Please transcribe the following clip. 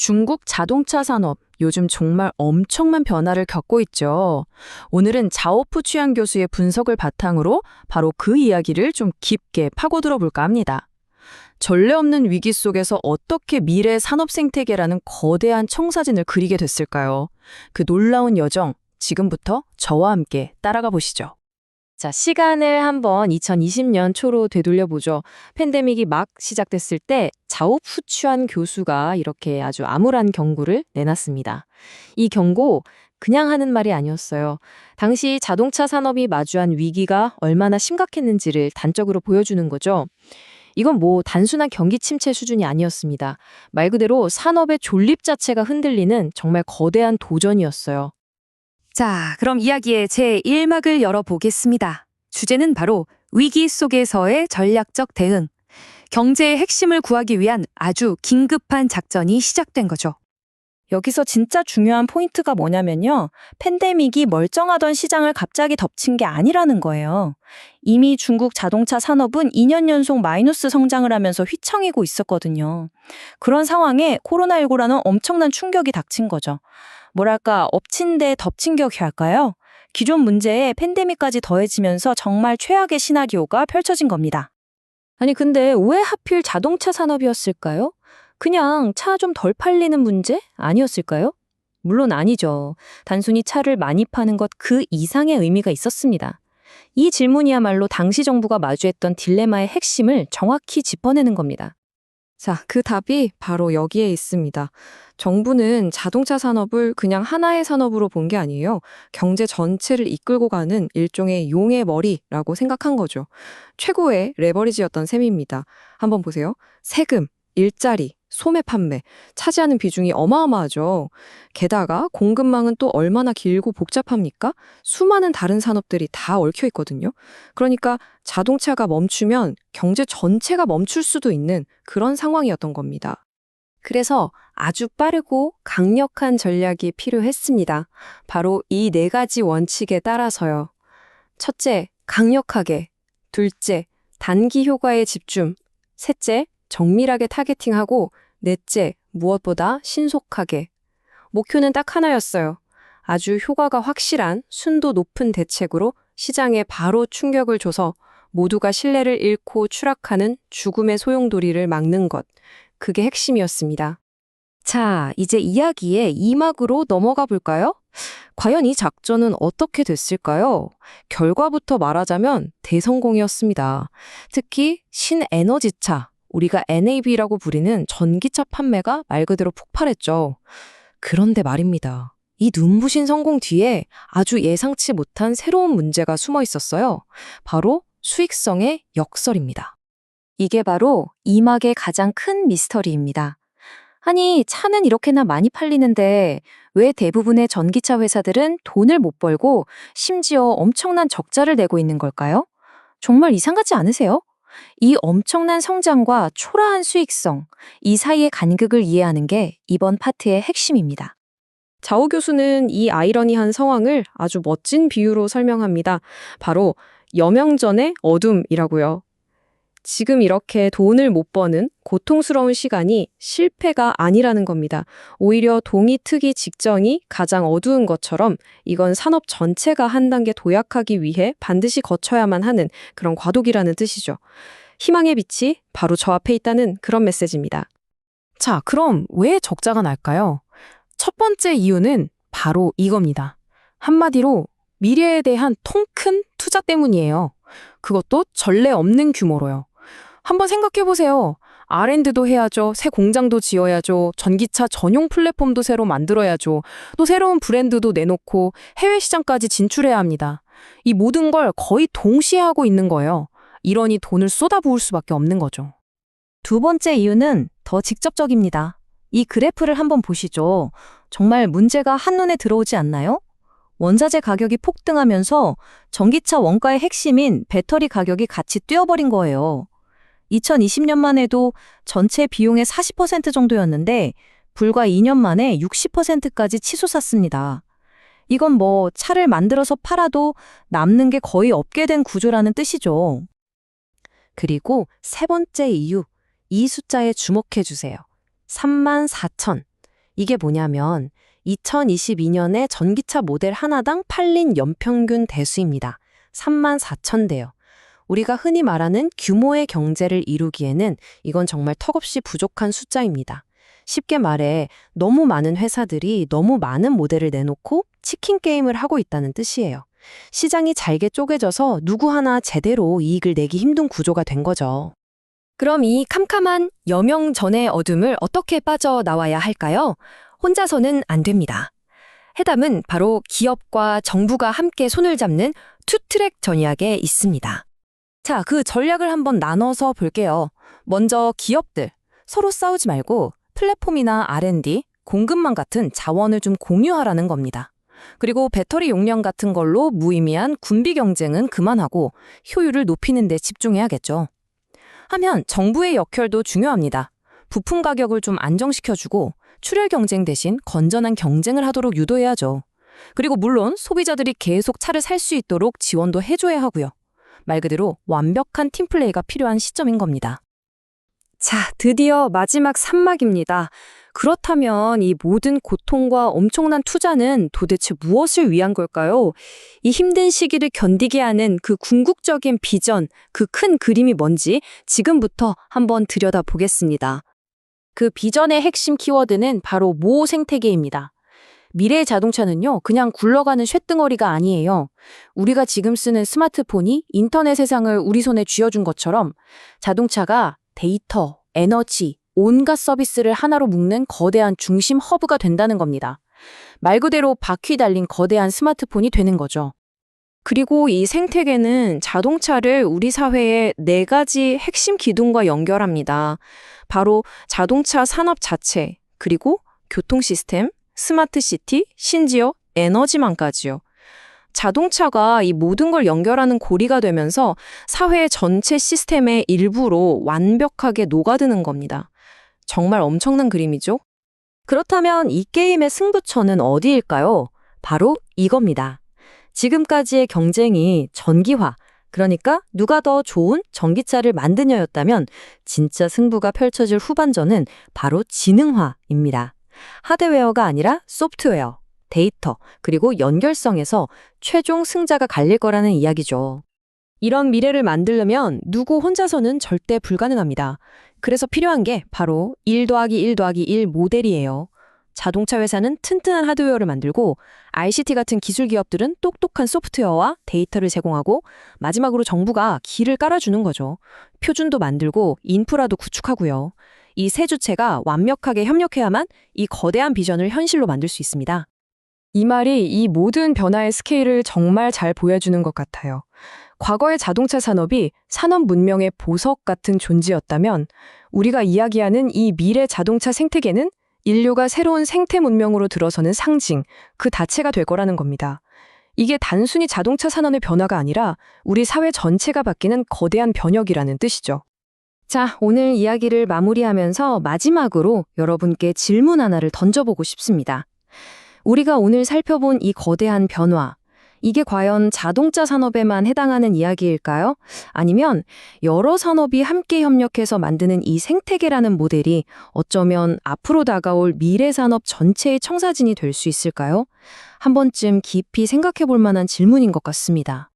중국 자동차 산업 요즘 정말 엄청난 변화를 겪고 있죠. 오늘은 자오프 취한 교수의 분석을 바탕으로 바로 그 이야기를 좀 깊게 파고들어 볼까 합니다. 전례 없는 위기 속에서 어떻게 미래 산업 생태계라는 거대한 청사진을 그리게 됐을까요? 그 놀라운 여정 지금부터 저와 함께 따라가 보시죠. 자, 시간을 한번 2020년 초로 되돌려 보죠. 팬데믹이 막 시작됐을 때 자오푸추안 교수가 이렇게 아주 암울한 경고를 내놨습니다. 이 경고 그냥 하는 말이 아니었어요. 당시 자동차 산업이 마주한 위기가 얼마나 심각했는지를 단적으로 보여주는 거죠. 이건 뭐 단순한 경기 침체 수준이 아니었습니다. 말 그대로 산업의 존립 자체가 흔들리는 정말 거대한 도전이었어요. 자, 그럼 이야기의 제 1막을 열어보겠습니다. 주제는 바로 위기 속에서의 전략적 대응. 경제의 핵심을 구하기 위한 아주 긴급한 작전이 시작된 거죠. 여기서 진짜 중요한 포인트가 뭐냐면요. 팬데믹이 멀쩡하던 시장을 갑자기 덮친 게 아니라는 거예요. 이미 중국 자동차 산업은 2년 연속 마이너스 성장을 하면서 휘청이고 있었거든요. 그런 상황에 코로나19라는 엄청난 충격이 닥친 거죠. 뭐랄까, 엎친 데 덮친 격이 할까요? 기존 문제에 팬데믹까지 더해지면서 정말 최악의 시나리오가 펼쳐진 겁니다. 아니 근데 왜 하필 자동차 산업이었을까요? 그냥 차 좀 덜 팔리는 문제 아니었을까요? 물론 아니죠. 단순히 차를 많이 파는 것 그 이상의 의미가 있었습니다. 이 질문이야말로 당시 정부가 마주했던 딜레마의 핵심을 정확히 짚어내는 겁니다. 자, 그 답이 바로 여기에 있습니다. 정부는 자동차 산업을 그냥 하나의 산업으로 본 게 아니에요. 경제 전체를 이끌고 가는 일종의 용의 머리라고 생각한 거죠. 최고의 레버리지였던 셈입니다. 한번 보세요. 세금, 일자리, 소매 판매, 차지하는 비중이 어마어마하죠. 게다가 공급망은 또 얼마나 길고 복잡합니까? 수많은 다른 산업들이 다 얽혀 있거든요. 그러니까 자동차가 멈추면 경제 전체가 멈출 수도 있는 그런 상황이었던 겁니다. 그래서 아주 빠르고 강력한 전략이 필요했습니다. 바로 이 네 가지 원칙에 따라서요. 첫째, 강력하게. 둘째, 단기 효과에 집중. 셋째, 정밀하게 타겟팅하고 넷째, 무엇보다 신속하게. 목표는 딱 하나였어요. 아주 효과가 확실한 순도 높은 대책으로 시장에 바로 충격을 줘서 모두가 신뢰를 잃고 추락하는 죽음의 소용돌이를 막는 것. 그게 핵심이었습니다. 자, 이제 이야기의 2막으로 넘어가 볼까요? 과연 이 작전은 어떻게 됐을까요? 결과부터 말하자면 대성공이었습니다. 특히 신에너지차, 우리가 NAV라고 부리는 전기차 판매가 말 그대로 폭발했죠. 그런데 말입니다. 이 눈부신 성공 뒤에 아주 예상치 못한 새로운 문제가 숨어 있었어요. 바로 수익성의 역설입니다. 이게 바로 이막의 가장 큰 미스터리입니다. 아니, 차는 이렇게나 많이 팔리는데 왜 대부분의 전기차 회사들은 돈을 못 벌고 심지어 엄청난 적자를 내고 있는 걸까요? 정말 이상하지 않으세요? 이 엄청난 성장과 초라한 수익성, 이 사이의 간극을 이해하는 게 이번 파트의 핵심입니다. 자오 교수는 이 아이러니한 상황을 아주 멋진 비유로 설명합니다. 바로 여명전의 어둠이라고요. 지금 이렇게 돈을 못 버는 고통스러운 시간이 실패가 아니라는 겁니다. 오히려 동이 트기 직전이 가장 어두운 것처럼 이건 산업 전체가 한 단계 도약하기 위해 반드시 거쳐야만 하는 그런 과도기라는 뜻이죠. 희망의 빛이 바로 저 앞에 있다는 그런 메시지입니다. 자, 그럼 왜 적자가 날까요? 첫 번째 이유는 바로 이겁니다. 한마디로 미래에 대한 통 큰 투자 때문이에요. 그것도 전례 없는 규모로요. 한번 생각해 보세요. R&D도 해야죠. 새 공장도 지어야죠. 전기차 전용 플랫폼도 새로 만들어야죠. 또 새로운 브랜드도 내놓고 해외 시장까지 진출해야 합니다. 이 모든 걸 거의 동시에 하고 있는 거예요. 이러니 돈을 쏟아부을 수밖에 없는 거죠. 두 번째 이유는 더 직접적입니다. 이 그래프를 한번 보시죠. 정말 문제가 한눈에 들어오지 않나요? 원자재 가격이 폭등하면서 전기차 원가의 핵심인 배터리 가격이 같이 뛰어버린 거예요. 2020년만 해도 전체 비용의 40% 정도였는데 불과 2년 만에 60%까지 치솟았습니다. 이건 뭐 차를 만들어서 팔아도 남는 게 거의 없게 된 구조라는 뜻이죠. 그리고 세 번째 이유, 이 숫자에 주목해 주세요. 3만 4천. 이게 뭐냐면 2022년에 전기차 모델 하나당 팔린 연평균 대수입니다. 3만 4천 대요. 우리가 흔히 말하는 규모의 경제를 이루기에는 이건 정말 턱없이 부족한 숫자입니다. 쉽게 말해 너무 많은 회사들이 너무 많은 모델을 내놓고 치킨 게임을 하고 있다는 뜻이에요. 시장이 잘게 쪼개져서 누구 하나 제대로 이익을 내기 힘든 구조가 된 거죠. 그럼 이 캄캄한 여명 전의 어둠을 어떻게 빠져나와야 할까요? 혼자서는 안 됩니다. 해답은 바로 기업과 정부가 함께 손을 잡는 투트랙 전략에 있습니다. 자, 그 전략을 한번 나눠서 볼게요. 먼저 기업들. 서로 싸우지 말고 플랫폼이나 R&D, 공급망 같은 자원을 좀 공유하라는 겁니다. 그리고 배터리 용량 같은 걸로 무의미한 군비 경쟁은 그만하고 효율을 높이는 데 집중해야겠죠. 하면 정부의 역할도 중요합니다. 부품 가격을 좀 안정시켜주고 출혈 경쟁 대신 건전한 경쟁을 하도록 유도해야죠. 그리고 물론 소비자들이 계속 차를 살 수 있도록 지원도 해줘야 하고요. 말 그대로 완벽한 팀플레이가 필요한 시점인 겁니다. 자, 드디어 마지막 산막입니다. 그렇다면 이 모든 고통과 엄청난 투자는 도대체 무엇을 위한 걸까요? 이 힘든 시기를 견디게 하는 그 궁극적인 비전, 그 큰 그림이 뭔지 지금부터 한번 들여다보겠습니다. 그 비전의 핵심 키워드는 바로 모 생태계입니다. 미래의 자동차는요, 그냥 굴러가는 쇳덩어리가 아니에요. 우리가 지금 쓰는 스마트폰이 인터넷 세상을 우리 손에 쥐어준 것처럼 자동차가 데이터, 에너지, 온갖 서비스를 하나로 묶는 거대한 중심 허브가 된다는 겁니다. 말 그대로 바퀴 달린 거대한 스마트폰이 되는 거죠. 그리고 이 생태계는 자동차를 우리 사회의 네 가지 핵심 기둥과 연결합니다. 바로 자동차 산업 자체, 그리고 교통 시스템, 스마트 시티, 심지어 에너지망까지요. 자동차가 이 모든 걸 연결하는 고리가 되면서 사회 전체 시스템의 일부로 완벽하게 녹아드는 겁니다. 정말 엄청난 그림이죠? 그렇다면 이 게임의 승부처는 어디일까요? 바로 이겁니다. 지금까지의 경쟁이 전기화, 그러니까 누가 더 좋은 전기차를 만드냐였다면 진짜 승부가 펼쳐질 후반전은 바로 지능화입니다. 하드웨어가 아니라 소프트웨어, 데이터, 그리고 연결성에서 최종 승자가 갈릴 거라는 이야기죠. 이런 미래를 만들려면 누구 혼자서는 절대 불가능합니다. 그래서 필요한 게 바로 1 더하기 1 더하기 1 모델이에요. 자동차 회사는 튼튼한 하드웨어를 만들고 ICT 같은 기술 기업들은 똑똑한 소프트웨어와 데이터를 제공하고 마지막으로 정부가 길을 깔아주는 거죠. 표준도 만들고 인프라도 구축하고요. 이 세 주체가 완벽하게 협력해야만 이 거대한 비전을 현실로 만들 수 있습니다. 이 말이 이 모든 변화의 스케일을 정말 잘 보여주는 것 같아요. 과거의 자동차 산업이 산업 문명의 보석 같은 존재였다면 우리가 이야기하는 이 미래 자동차 생태계는 인류가 새로운 생태 문명으로 들어서는 상징, 그 자체가 될 거라는 겁니다. 이게 단순히 자동차 산업의 변화가 아니라 우리 사회 전체가 바뀌는 거대한 변혁이라는 뜻이죠. 자, 오늘 이야기를 마무리하면서 마지막으로 여러분께 질문 하나를 던져보고 싶습니다. 우리가 오늘 살펴본 이 거대한 변화, 이게 과연 자동차 산업에만 해당하는 이야기일까요? 아니면 여러 산업이 함께 협력해서 만드는 이 생태계라는 모델이 어쩌면 앞으로 다가올 미래 산업 전체의 청사진이 될 수 있을까요? 한 번쯤 깊이 생각해 볼 만한 질문인 것 같습니다.